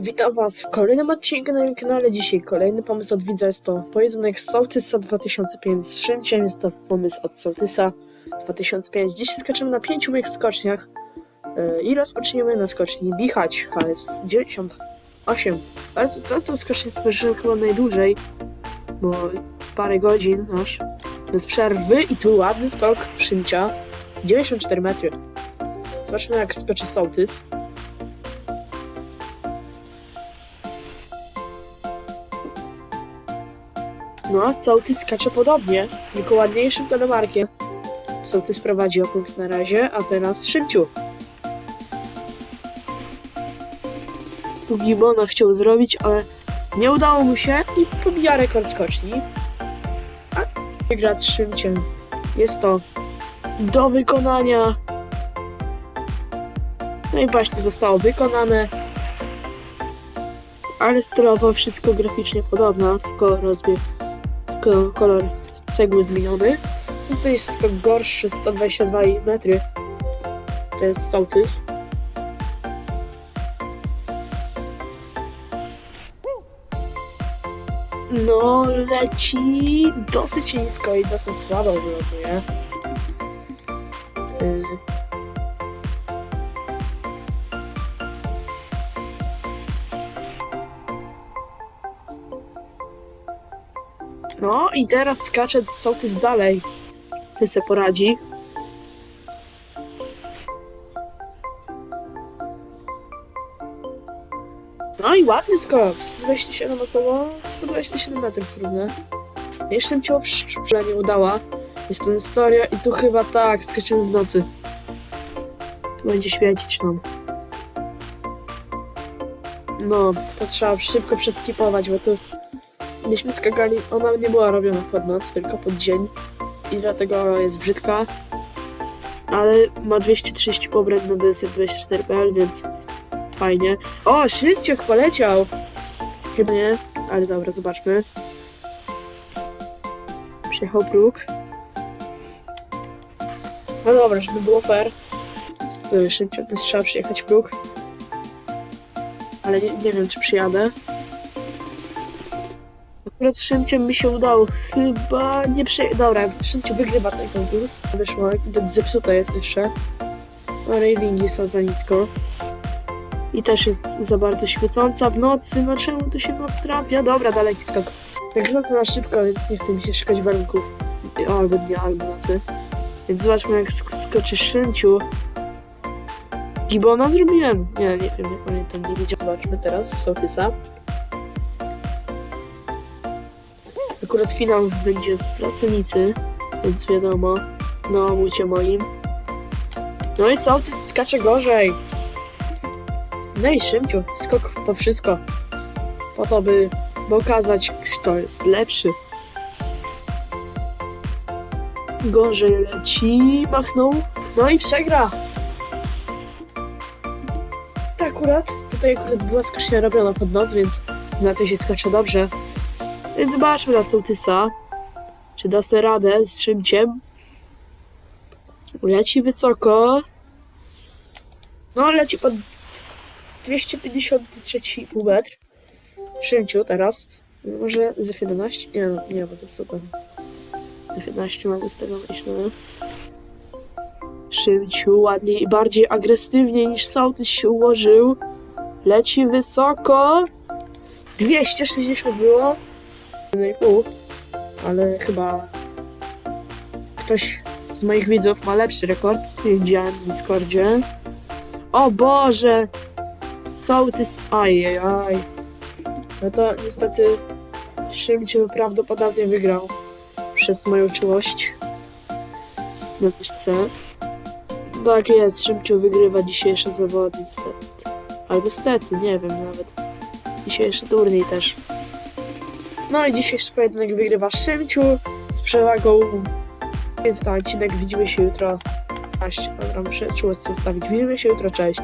Witam Was w kolejnym odcinku na moim kanale. Dzisiaj kolejny pomysł od widza jest to pojedynek Sołtysa 2005 z Szymciem. Jest to pomysł od Sołtysa 2005. Dzisiaj skaczemy na pięciu moich skoczniach yy, i rozpoczniemy na skoczni Bichać HS 98. Ale to, to, to skocznię chyba najdłużej, bo parę godzin aż bez przerwy i tu ładny skok Szymcia 94 metry. Zobaczmy jak skoczy Sołtys. No, Sołtys skacze podobnie, tylko ładniejszym telemarkiem. Sołtys prowadzi o punkt na razie, a teraz Szymciu. Gibona chciał zrobić, ale nie udało mu się i pobija rekord skoczni. A wygra z Szymciem. Jest to do wykonania. No i właśnie zostało wykonane. Ale stylowo wszystko graficznie podobne, tylko rozbieg tylko kolor cegły zmieniony. Tutaj jest tylko gorszy 122 metry. To jest sołtys. No, leci dosyć nisko i dosyć słabo wyląduje. Yy. No i teraz skacze sołtys dalej. Ty se poradzi. No i ładny skok. 127 około 127 metrów równe. Jeszcze cię przyszła nie udała. Jest to historia i tu chyba tak, skaczymy w nocy. Będzie świecić nam. No, to trzeba szybko przeskipować, bo tu Myśmy skakali, ona nie była robiona pod noc, tylko pod dzień i dlatego jest brzydka. Ale ma 230 pobrań na DSF24.pl, więc fajnie. O, szybciok poleciał! Chyba nie, ale dobra, zobaczmy. Przyjechał próg. No dobra, żeby było fair. Z szybciej też trzeba przyjechać próg. Ale nie, nie wiem, czy przyjadę. Akurat Szymciem mi się udało. Chyba nie prze... Dobra, Szymciu wygrywa ten konkurs. Wyszło, jak widać jest jeszcze. A raidingi są za nisko. I też jest za bardzo świecąca w nocy. No czemu tu się noc trafia? Dobra, daleki skok. Nagrywam to na szybko, więc nie chcę mi się szukać warunków. Albo dnia, albo nocy. Więc zobaczmy jak sk skoczy Szymciu. Gibona zrobiłem. Nie, nie wiem, nie pamiętam, nie widziałem. Zobaczmy teraz Sotysa. Akurat finał będzie w Lasenicy, więc wiadomo, na łamucie moim. No i sołtys skacze gorzej. No i Szymciu, skok po wszystko. Po to, by pokazać, kto jest lepszy. Gorzej leci, machnął, no i przegra. Tak akurat, tutaj akurat była skocznia robiona pod noc, więc na to się skacze dobrze. Więc zobaczmy na sołtysa. Czy da sobie radę z Szymciem. Leci wysoko. No, leci pod 253,5 metr. Szymciu teraz. Może z 11? Nie, no, nie, bo zepsułem. Z 11 mam wystawione źle. Szymciu ładniej i bardziej agresywnie niż sołtys się ułożył. Leci wysoko. 260 było. 1,5, ale chyba ktoś z moich widzów ma lepszy rekord. Widziałem w Discordzie. O Boże! Sołtys, ajajaj. No to niestety Szymciu prawdopodobnie wygrał przez moją czułość. Na myszce. Tak jest, Szymciu wygrywa dzisiejsze zawody niestety. Albo niestety, nie wiem nawet. Dzisiejszy turniej też. No i dzisiejszy pojedynek wygrywa Szymciu z przewagą. Więc to odcinek, widzimy się jutro. Cześć, czułość sobie ustawić. Widzimy się jutro, cześć.